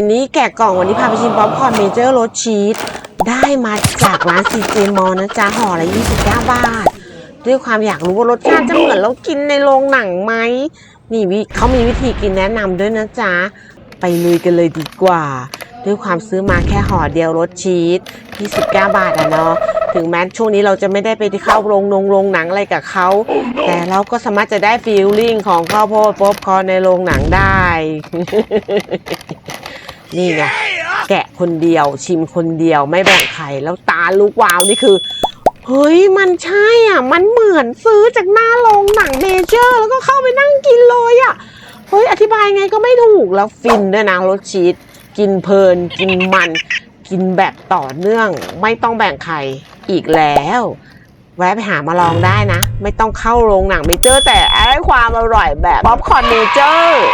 ทีนี้แกะกล่องวันนี้พาไปชิมป๊อปคอร์นเมเจอร์รสชีสได้มาจากร้านซีเจมอนะจ๊ะห่อละ29บาท ด้วยความอยากรู้ว่ารสชาติจะเหมือนเรากินในโรงหนังไหมนี่วิเขามีวิธีกินแนะนำด้วยนะจ๊ะ ไปลุยกันเลยดีกว่า ด้วยความซื้อมาแค่ห่อเดียวรสชีส29 บาทอะเนาะถึงแม้ช่วงนี้เราจะไม่ได้ไปที่เข้าโรงนงโรงหนังอะไรกับเขา แต่เราก็สามารถจะได้ฟีลลิ่งของข้าวโพดป๊อปคอร์นในโรงหนังได้ นี่ไงแกะคนเดียวชิมคนเดียวไม่แบ่งใครแล้วตาลูกวาวนี่คือ เฮ้ยมันใช่อะ มันเหมือนซื้อจากหน้าโรงหนังเมเจอร์ แล้วก็เข้าไปนั่งกินเลยอะ เฮ้ยอธิบายไงก็ไม่ถูกแล้วฟินด้วยนะรสชีส กินเพลิน กินมัน กินแบบต่อเนื่อง ไม่ต้องแบ่งใครอีกแล้ว แวะไปหามาลองได้นะ ไม่ต้องเข้าโรงหนังเมเจอร์แต่ไอ้ความอร่อยแบบป๊อปคอร์นเมเจอร์